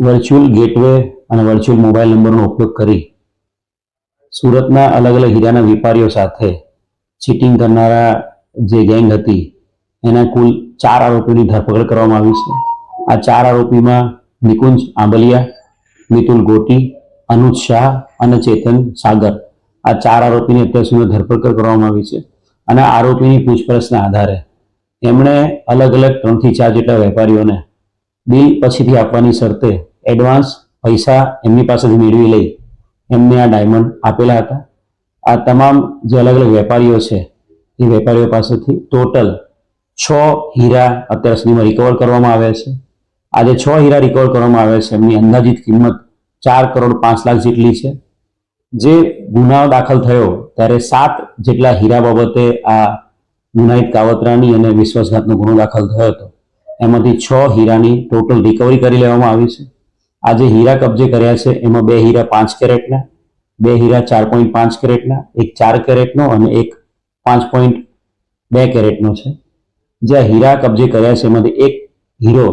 Virtual gateway અને virtual mobile નંબરનો ઉપયોગ કરી સુરતના અલગ અલગ હીરાના વેપારીઓ સાથે ચીટિંગ કરનારા જે ગેંગ હતી, એના કુલ ચાર આરોપીની ધરપકડ કરવામાં આવી છે. આ ચાર આરોપીમાં નિકુંજ આંબલિયા, મિતુલ ગોટી, અનુજ શાહ અને ચેતન સાગર આ ચાર આરોપીની અત્યાર સુધી ધરપકડ કરવામાં આવી છે અને આરોપીની પૂછપરછના આધારે એમણે અલગ અલગ ત્રણથી ચાર જેટલા વેપારીઓને બિલ પછીથી આપવાની શરતે એડવાન્સ પૈસા એમની પાસેથી મેળવી લઈ એમને આ ડાયમંડ આપેલા હતા. આ તમામ જે અલગ અલગ વેપારીઓ છે, એ વેપારીઓ પાસેથી ટોટલ છ હીરા અત્યાર સુધીમાં રિકવર કરવામાં આવ્યા છે. આજે છ હીરા રિકવર કરવામાં આવ્યા છે. એમની અંદાજિત કિંમત ચાર કરોડ પાંચ લાખ જેટલી છે. જે ગુનાઓ દાખલ થયો ત્યારે સાત જેટલા હીરા બાબતે આ ગુનાહિત કાવતરાની અને વિશ્વાસઘાતનો ગુનો દાખલ થયો હતો. એમાંથી છ હીરાની ટોટલ રિકવરી કરી લેવામાં આવી છે. આ જે હીરા કબજે કર્યા છે. એમાં બે હીરા પાંચ કેરેટના, બે હીરા ચાર પોઈન્ટ પાંચ કેરેટના, એક ચાર કેરેટનો અને એક પાંચ પોઈન્ટ બે કેરેટનો છે. જે આ હીરા કબજે કર્યા છે, એમાંથી એક હીરો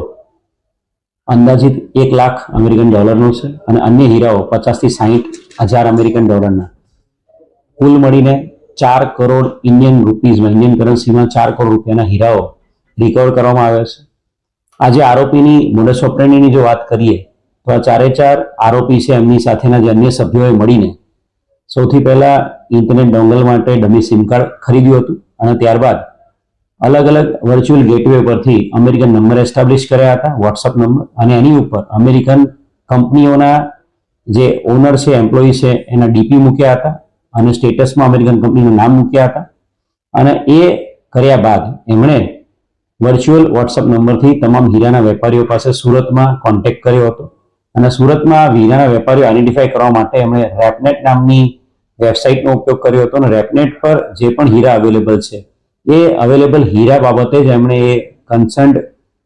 અંદાજિત એક લાખ અમેરિકન ડોલરનો છે અને અન્ય હીરાઓ પચાસથી સાહીઠ હજાર અમેરિકન ડોલરના. કુલ મળીને ચાર કરોડ ઇન્ડિયન રૂપીઝમાં ઇન્ડિયન કરન્સીમાં ચાર કરોડ રૂપિયાના હીરાઓ રિકવર કરવામાં આવ્યા છે. આજે આરોપીની મોડસ ઓપરેન્ડીની જો વાત કરીએ તો આ ચારે ચાર આરોપી છે એમની સાથેના જે અન્ય સભ્યોએ મળીને. સૌથી પહેલા ઇન્ટરનેટ ડોંગલ માટે ડમી સિમ કાર્ડ ખરીદ્યું હતું અને ત્યારબાદ અલગ અલગ વર્ચ્યુઅલ ગેટવે પરથી અમેરિકન નંબર એસ્ટાબ્લિશ કર્યા હતા, વોટ્સઅપ નંબર અને એની ઉપર અમેરિકન કંપનીઓના જે ઓનર છે, એમ્પ્લોયી છે, એના ડીપી મૂક્યા હતા અને સ્ટેટસમાં અમેરિકન કંપનીનું નામ મૂક્યા હતા. અને એ કર્યા બાદ એમણે વર્ચ્યુઅલ વોટ્સઅપ નંબરથી તમામ હીરાના વેપારીઓ પાસે સુરતમાં કોન્ટેક્ટ કર્યો હતો. અને સુરતમાં હીરાના વેપારીઓ આઈડેન્ટિફાય કરવા માટે એમણે રેપનેટ નામની વેબસાઇટનો ઉપયોગ કર્યો હતો અને રેપનેટ પર જે પણ હીરા અવેલેબલ છે, એ અવેલેબલ હીરા બાબતે જ એમણે એ કન્સર્ન્ડ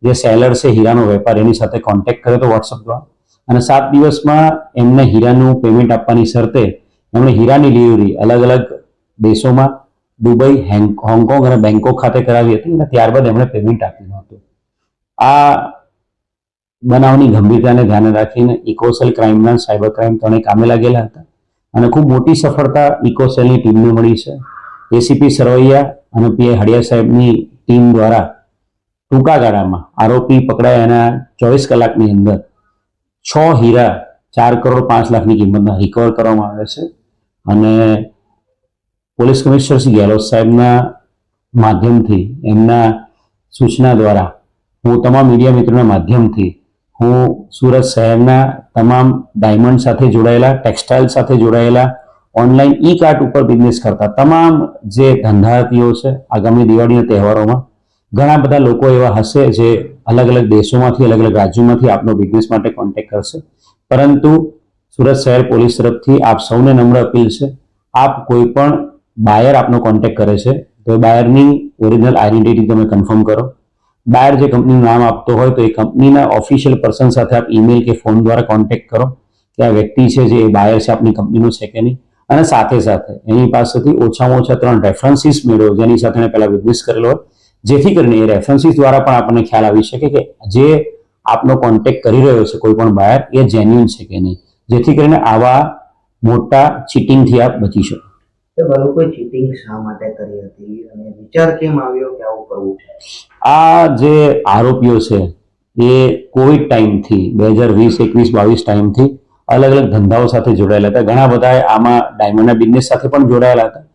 જે સેલર છે હીરાનો વેપાર, એની સાથે કોન્ટેક્ટ કર્યો હતો વોટ્સઅપ દ્વારા. અને સાત દિવસમાં એમને હીરાનું પેમેન્ટ આપવાની શરતે એમણે હીરાની ડિલિવરી અલગ અલગ દેશોમાં, દુબઈ, હેંગ- હોંગકોંગ અને બેંકોક ખાતે કરાવી હતી અને ત્યારબાદ એમણે પેમેન્ટ આપ્યું હતું. આ બનાવની ગંભીરતાને ધ્યાને રાખીને ઇકોસેલ ક્રાઇમના સાયબર ક્રાઇમ ત્રણે કામે લાગેલા હતા. અને ખૂબ મોટી સફળતા ઇકોસેલની ટીમને મળી છે. એસીપી સરવૈયા અને પીઆઈ હડિયા સાહેબની ટીમ દ્વારા ટૂંકા ગાળામાં આરોપી પકડાયા એના ચોવીસ કલાકની અંદર છ હીરા ચાર કરોડ પાંચ લાખની કિંમતના રિકવર કરવામાં આવે છે. અને પોલીસ કમિશનર શ્રી ગેહલોત સાહેબના માધ્યમથી એમના સૂચના દ્વારા હું તમામ મીડિયા મિત્રોના માધ્યમથી હું સુરત શહેરના તમામ ડાયમંડ સાથે જોડાયેલા, ટેક્સટાઇલ સાથે જોડાયેલા ઓનલાઈન ઈ કાર્ટ ઉપર બિઝનેસ કરતા તમામ જે ધંધાર્થીઓ છે, આગામી દિવાળીના તહેવારોમાં, ઘણા બધા લોકો એવા હશે જે અલગ અલગ દેશોમાંથી અલગ અલગ રાજ્યોમાંથી આપનો બિઝનેસ માટે કોન્ટેક્ટ કરશે. પરંતુ સુરત શહેર પોલીસ તરફથી આપ સૌને નમ્ર અપીલ છે, આપ કોઈ પણ બાયર આપનો કોન્ટેક્ટ કરે છે, તો બાયરની ઓરિજિનલ આઈડેન્ટિટી તમે કન્ફર્મ કરો. બાયર જે કંપનીનું નામ આપતો હોય તો એ કંપનીના ઓફિશિયલ પર્સન સાથે આપ ઈમેલ કે ફોન દ્વારા કોન્ટેક્ટ કરો કે આ વ્યક્તિ છે જે બાયર છે, આપની કંપનીનો છે કે નહીં. અને સાથે સાથે એની પાસેથી ઓછામાં ઓછા ત્રણ રેફરન્સીસ મેળવો. જેની સાથે એને પહેલાં બિઝનેસ કરેલો હોય જેથી કરીને એ રેફરન્સીસ દ્વારા પણ આપણને ખ્યાલ આવી શકે કે જે આપનો કોન્ટેક્ટ કરી રહ્યો છે, કોઈ પણ બાયર એ જેન્યુન છે કે નહીં. જેથી કરીને આવા મોટા ચીટિંગથી આપ બચી શકો. તો કોઈ ચીટિંગ શા માટે કરી હતી? અને વિચાર કેમ આવ્યો કે આવું કરવું છે? આ જે આરોપીઓ છે, એ કોવિડ ટાઈમથી બે હજાર વીસ, એકવીસ, બાવીસ ટાઈમથી અલગ અલગ ધંધાઓ સાથે જોડાયેલા હતા. ઘણા બધા આમાં ડાયમંડના બિઝનેસ સાથે પણ જોડાયેલા હતા.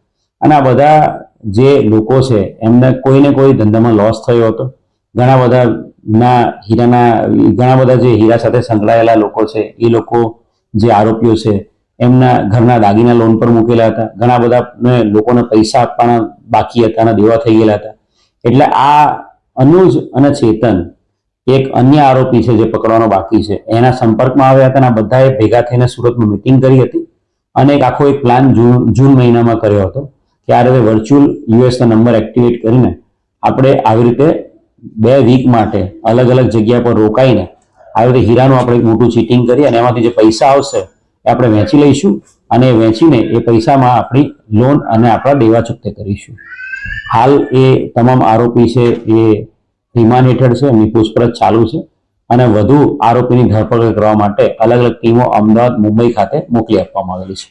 અને આ બધા જે લોકો છે, એમને કોઈને કોઈ ધંધામાં લોસ થયો હતો. ઘણા બધા ના હીરાના, ઘણા બધા જે હીરા સાથે સંકળાયેલા લોકો છે, એ લોકો જે આરોપીઓ છે એમના ઘરના દાગીના લોન પર મૂકેલા હતા. ઘણા બધા લોકોને પૈસા આપવાના બાકી હતા અને દેવા થઈ ગયેલા હતા. એટલે આ અનુજ અને ચેતન એક અન્ય આરોપી છે જે પકડવાનો બાકી છે. એના સંપર્કમાં આવ્યા હતા અને બધાએ ભેગા થઈને સુરતમાં મિટિંગ કરી હતી અને એક આખો એક પ્લાન જૂન જૂન મહિનામાં કર્યો હતો કે આ રીતે વર્ચ્યુઅલ યુએસના નંબર એક્ટિવેટ કરીને આપણે આવી રીતે બે વીક માટે અલગ અલગ જગ્યા પર રોકાઈને આવી રીતે હીરાનું આપણે એક મોટું ચીટિંગ કરી અને એમાંથી જે પૈસા આવશે આપણે વેચી લઈશું અને વેચીને એ પૈસામાં આપણી લોન અને આપણા દેવા ચૂકતે કરીશું. હાલ એ તમામ આરોપી છે, એ રિમાન્ડ હેઠળ છે, એમની પૂછપરછ ચાલુ છે અને વધુ આરોપીની ધરપકડ કરવા માટે અલગ અલગ ટીમો અમદાવાદ, મુંબઈ ખાતે મોકલી આપવામાં આવેલી છે.